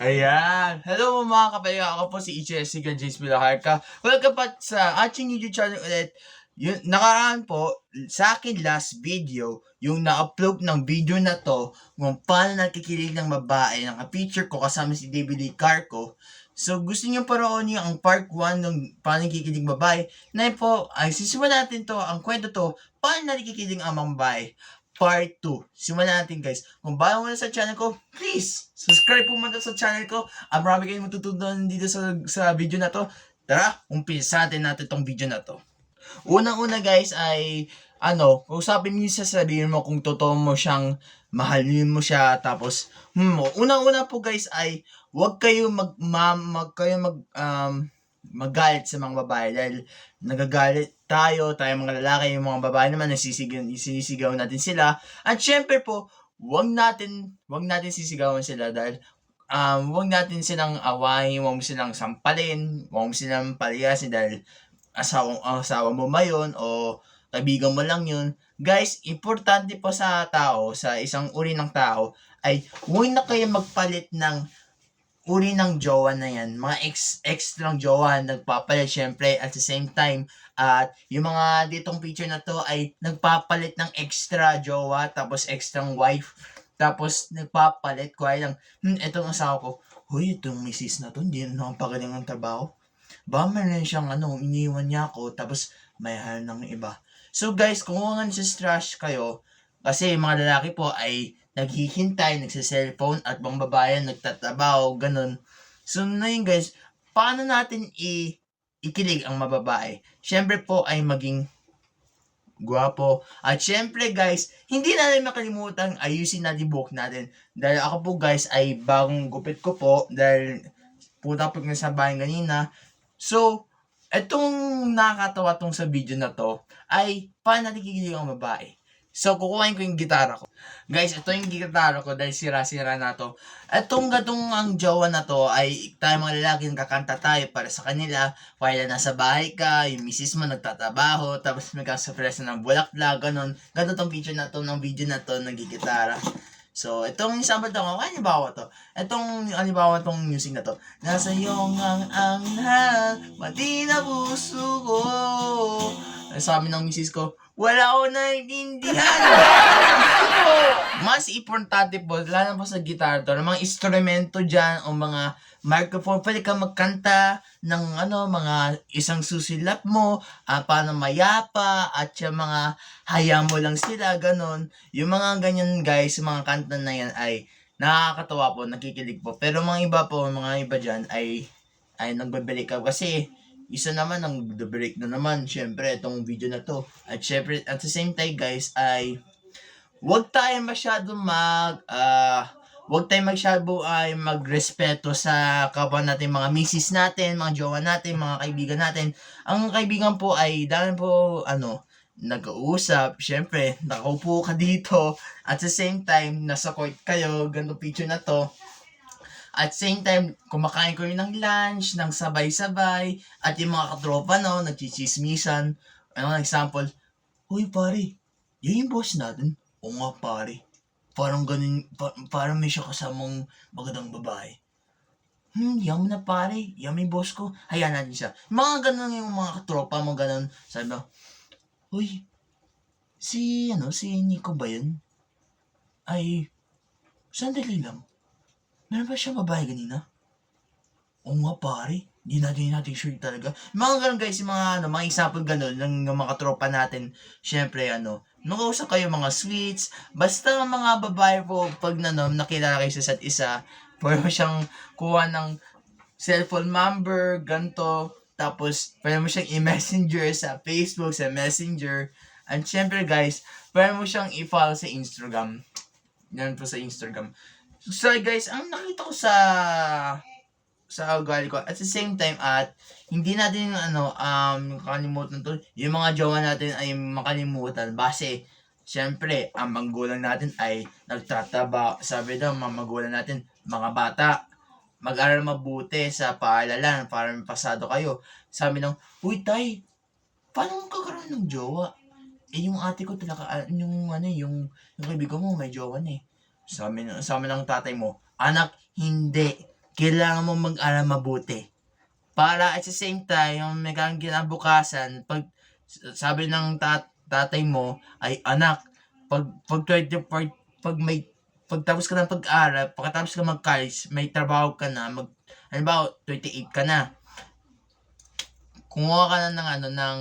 Ayan! Hello mga kabayo! Ako po si Jessica Jace Milaharka. Welcome back sa ating YouTube channel ulit. Yun, nakaraan po, sa akin last video, yung na-upload ng video na to, kung paano nakikilig ng babae, ng picture ko kasama si David Lee Carco. So, gusto niyo paroonin ang part 1 ng paano nakikilig babae. Na po, ay sisimulan natin to, ang kwento to, paano nakikilig ang babae part 2. Simulan natin guys. Kung bago mo na sa channel ko, please, subscribe po muna sa channel ko. Ah, marami kayong matutunan dito sa, sa video na to. Tara, umpisa natin tong video na to. Unang-una guys ay, ano, usapin mo sa sabihin mo kung totoo mo siyang mahalin mo siya. Tapos, hmm, unang-una po guys ay, huwag kayo mag, ma, mag kayo mag, um, magalit sa mga babae dahil nagagalit tayo, tayo mga lalaki, yung mga babae naman nasisigaw, sinisigaw natin sila. At syempre po, wag natin, wag natin sisigawan sila dahil um, wag natin silang awayin, wag mo silang sampalin, wag mo silang palayasin dahil asawa, asawa mo ba yun o kaibigan mo lang yun. Guys, importante po sa tao, sa isang uri ng tao, ay huwag na kayo magpalit ng uri ng jowa na yan, mga ex extrang jowa nagpapalit syempre at the same time at yung mga ditong picture na to ay nagpapalit ng extra jowa tapos extrang wife tapos nagpapalit. Ko ay lang hmm, etong asawa ko huy itong misis na to hindi na naman pagaling ang trabaho. Ba meron siyang ano iniwan niya ako tapos may hal ng iba. So guys kung nga trash kayo kasi mga lalaki po ay naghihintay, nagsa-cellphone, at mga babae nagtatabaw, ganun. So, na yun guys, paano natin i ikilig ang mababae? Siyempre po ay maging guwapo. At syempre guys, hindi natin makalimutan ayusin natin buhok natin. Dahil ako po guys ay bagong gupit ko po dahil puta po nga sa bahay kanina. So, etong nakakatawa tong sa video na to ay paano natin kikilig ang babae. So, kukuhain ko yung gitara ko. Guys, ito yung gitara ko dahil sira-sira na to. Itong gatong ang jowa na to ay tayo mga lalaki kakanta tayo para sa kanila. While nasa bahay ka, yung misis mo nagtatabaho, tapos may kasapresa ng bulaklak, ganun. Ganun tong picture na to, ng video na to, nagigitara. So, itong sample to, ano halimbawa to? Itong, halimbawa tong music na to. Nasa iyong ang anghel, pati na puso ko. Sabi ng misis ko, wala ko naiintindihan. Mas importante po, lalo po sa guitar to, ng mga instrumento dyan o mga microphone, pwede ka magkanta ng ano, mga isang susilap mo, ah, paano mayapa, at yung mga haya mo lang sila, ganun. Yung mga ganyan guys, mga kanta na yan ay nakakatawa po, nakikilig po. Pero mga iba po, mga iba dyan ay ay nagbabalik ka kasi isa naman ang the break na naman syempre itong video na to. At syempre at the same time guys ay wag tayo masyado mag ah wag tayo masyado ay magrespeto sa kapwa natin mga misis natin, mga jowa natin, mga kaibigan natin. Ang kaibigan po ay dahil po ano nag-uusap, syempre, nakaupo ka dito, at the same time, nasa court kayo, ganito picture na to, at same time, kumakain ko rin ng lunch, ng sabay-sabay, at yung mga katropa, no, nagchichismisan. Ano, example, Uy, pare, yan yung boss natin. Oo nga, pare. Parang ganun, pa, parang may siya kasamang magandang babae. Hmm, yan na pare. Yan may boss ko. Hayaan natin siya. Mga ganun yung mga katropa mo, ganun. Sabi mo, Uy, si, ano, si Nico ba yun? Ay, sandali lang. Meron ba siya babae kanina? Oo nga pare. Hindi natin natin sure talaga. Mga ganun guys, yung mga, ano, mga example ganun, ng, ng mga tropa natin, syempre ano, nakausap kayo mga sweets, basta mga babae po, pag ano, nakilala kayo sa isa't isa, pwede siyang kuha ng cellphone number, ganto, tapos pwede mo siyang i-messenger sa Facebook, sa Messenger, and syempre guys, pwede mo siyang i-follow sa Instagram. Yan po sa Instagram. So guys, ang nakita ko sa sa ugali ko at the same time at hindi natin ano um makalimutan to. Yung mga jowa natin ay makalimutan. Base syempre ang magulang natin ay nagtataba sabi daw mga magulang natin mga bata mag-aral mabuti sa paaralan para may pasado kayo. Sabi ng uy tay paano ka kagkaroon ng jowa? Eh yung ate ko talaga ah, yung ano yung yung kaibigan mo may jowa na eh sabi, sabi ng tatay mo anak hindi kailangan mo mag-aral mabuti. Para at the same time, may kang kinabukasan, pag sabi ng tat, tatay mo ay anak, pag pag 20 pag, pag may pagtapos ka ng pag-aral, pagkatapos ka mag-college, may trabaho ka na, mag halimbawa 28 ka na. Kumuha ka na ng ano ng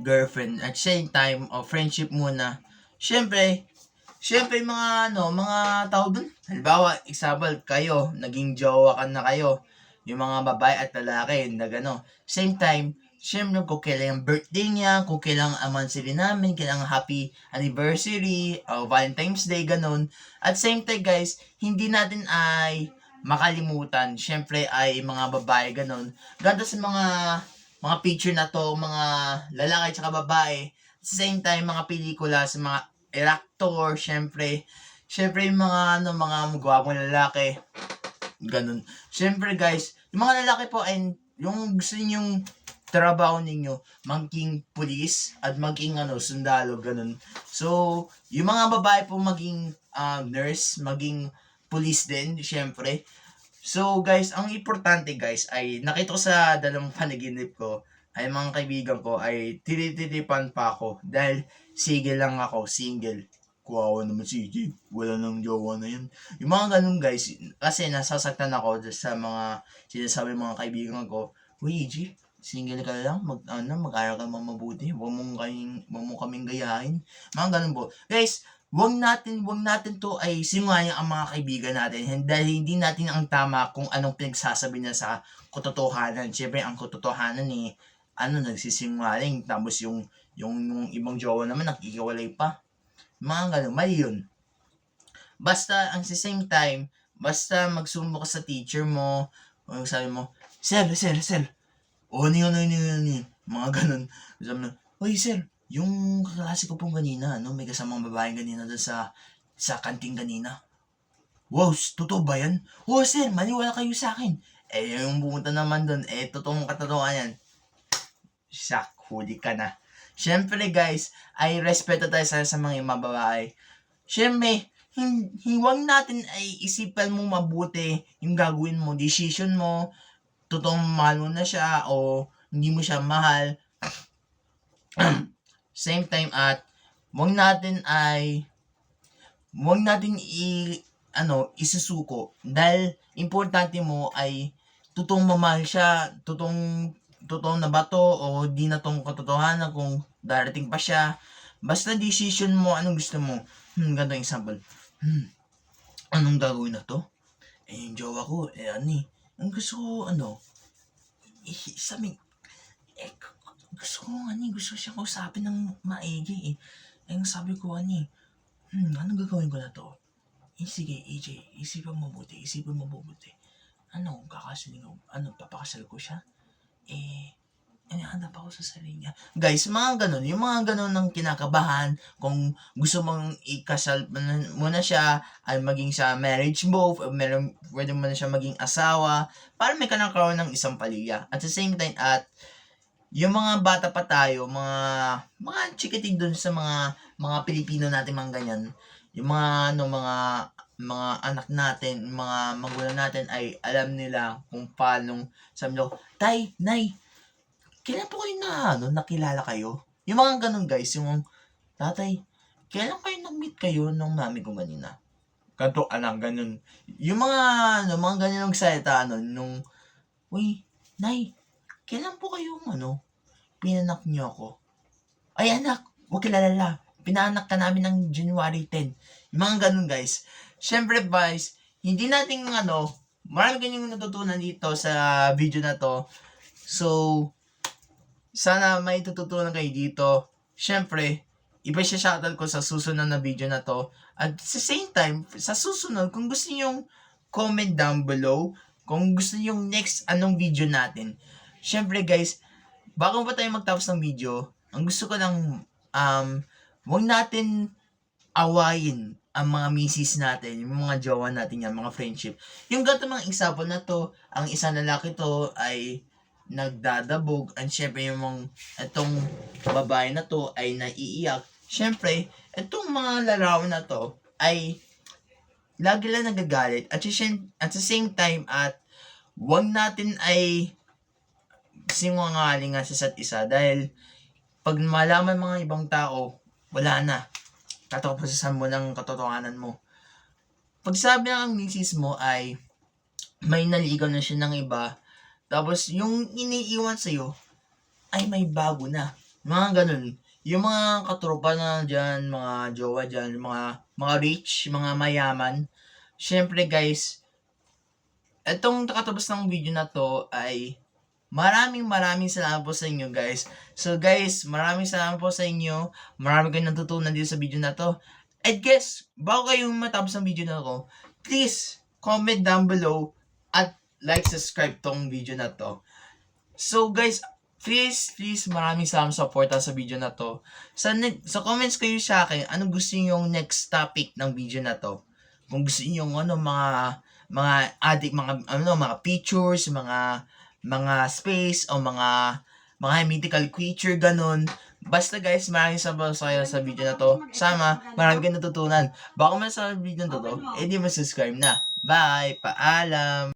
girlfriend at same time o friendship muna. Syempre, syempre mga ano, mga tao dun. Halimbawa, example, kayo, naging jowa ka na kayo. Yung mga babae at lalaki, na gano. Same time, syempre kung kailan birthday niya, kung kailan ang anniversary namin, kailan happy anniversary, o Valentine's Day, ganun. At same time guys, hindi natin ay makalimutan. Syempre ay mga babae, ganun. Ganda sa mga mga picture na to, mga lalaki at babae. At same time, mga pelikula sa mga actor, syempre. Syempre yung mga ano, mga gwapong lalaki. Ganun. Syempre guys, yung mga lalaki po ay yung gusto ninyong trabaho ninyo, maging pulis at maging ano, sundalo, ganun. So, yung mga babae po maging ah, nurse, maging pulis din, syempre. So, guys, ang importante, guys, ay nakita ko sa dalawang panaginip ko, ay mga kaibigan ko, ay tinititipan pa ako. Dahil, sige lang ako, single. Kuwawa naman si EJ. Wala nang jowa na yun. Yung mga ganun, guys, kasi nasasaktan ako sa mga sinasabi mga kaibigan ko, Uy, EJ, single ka lang, mag, ano, mag-aral ka naman mabuti, huwag mong, kaming, huwag mong kaming gayahin. Mga ganun po. Guys, wag natin, wag natin to ay sinungaling ang mga kaibigan natin dahil hindi natin ang tama kung anong pinagsasabi niya sa katotohanan. Siyempre, ang katotohanan eh, ano, nagsisinungaling. Tapos yung, yung, yung ibang jowa naman, nakikiwalay pa. Mga ganun, mali yun. Basta, ang sa same time, basta magsumbok ka sa teacher mo, o sabi mo, Sir, sir, sir, o ano yun, ano yun, ano yun, mga ganun. Sabi mo, Uy, sir, yung kaklase ko pong kanina, no, may kasamang babaeng kanina doon sa, sa kanting kanina. Wow, totoo ba yan? Oh, sir, maniwala kayo sa akin. Eh, yung pumunta naman doon, eh, totoong katotohanan yan. Siyak, huli ka na. Siyempre, guys, ay respeto tayo sa, sa mga ibang babae. Siyempre, hiwag natin ay isipan mo mabuti yung gagawin mo, decision mo, totoong mahal mo na siya o hindi mo siya mahal. Same time at wag natin ay wag natin i ano isusuko dahil importante mo ay totoong mamahal siya, totoong totoong na ba to o di na tong katotohanan kung darating pa siya. Basta decision mo anong gusto mo. Hmm, ganito example. Hmm, anong gagawin na to? Eh, yung jowa ko, eh, eh. Ang gusto ko, ano, eh, sabi, eh, gusto ko, eh, gusto ko siyang kausapin ng maigi eh. Eh, sabi ko, eh, hmm, anong gagawin ko na to? Eh, sige, AJ, isipan mo mabuti, isipan mo mabuti. Ano, kakasaling ko, ano, papakasal ko siya? Eh, ano, hanap ako sa sarili niya. Guys, mga ganun, yung mga ganun ng kinakabahan, kung gusto mong ikasal mo na- siya, ay maging sa marriage o meron, pwede mo na siya maging asawa, para may ka karoon ng isang paliya. At the same time, at yung mga bata pa tayo, mga mga chikitig doon sa mga mga Pilipino natin mga ganyan. Yung mga ano mga mga anak natin, yung mga magulang natin ay alam nila kung paano sabi Tay, Nay, kailan po kayo na ano, nakilala kayo? Yung mga ganun guys, yung tatay, kailan kayo nag-meet kayo nung mami ko kanina? Kanto anak, ganun. Yung mga ano, mga ganun salita, ano, nung, uy, Nay, kailan po kayong ano, pinanak niyo ako? Ay anak, huwag kilalala. Pinanak ka namin ng January 10. Yung mga ganun guys. Siyempre guys, hindi natin ano, marami kanyang natutunan dito sa video na to. So, sana may tututunan kayo dito. Siyempre, iba siya shoutout ko sa susunod na video na to. At sa same time, sa susunod, kung gusto niyo comment down below kung gusto niyo yung next anong video natin. Siyempre guys, bago pa tayo magtapos ng video, ang gusto ko lang, um, huwag natin awayin ang mga misis natin, yung mga jowa natin yan, mga friendship. Yung ganito mga example na to, ang isang lalaki to ay nagdadabog, and syempre yung mga, itong babae na to ay naiiyak. Syempre, itong mga larawan na to ay lagi lang nagagalit at, at the same time at wag natin ay sinungaling nga sa isa't isa dahil pag malaman mga ibang tao, wala na. Tatapusan mo ng katotohanan mo. Pag sabi ng misis mo ay may naligaw na siya ng iba, tapos yung iniiwan sa'yo ay may bago na. Mga ganun. Yung mga katropa na dyan, mga jowa dyan, mga, mga rich, mga mayaman. Siyempre guys, itong katapos ng video na to ay maraming maraming salamat po sa inyo guys. So guys, maraming salamat po sa inyo. Marami kayong natutunan dito sa video na to. And guys, bago kayong matapos ng video na to, please comment down below at like, subscribe tong video na to. So guys, please, please, maraming salamat sa support sa video na to. Sa, sa comments kayo sa akin, ano gusto niyo yung next topic ng video na to? Kung gusto niyo yung ano, mga, mga addict, mga, ano, mga pictures, mga, mga space, o mga, mga mythical creature, ganun. Basta guys, maraming salamat sa kayo sa video na to. Sama, marami kayong natutunan. Baka man sa video na to, eh di mo subscribe na. Bye! Paalam!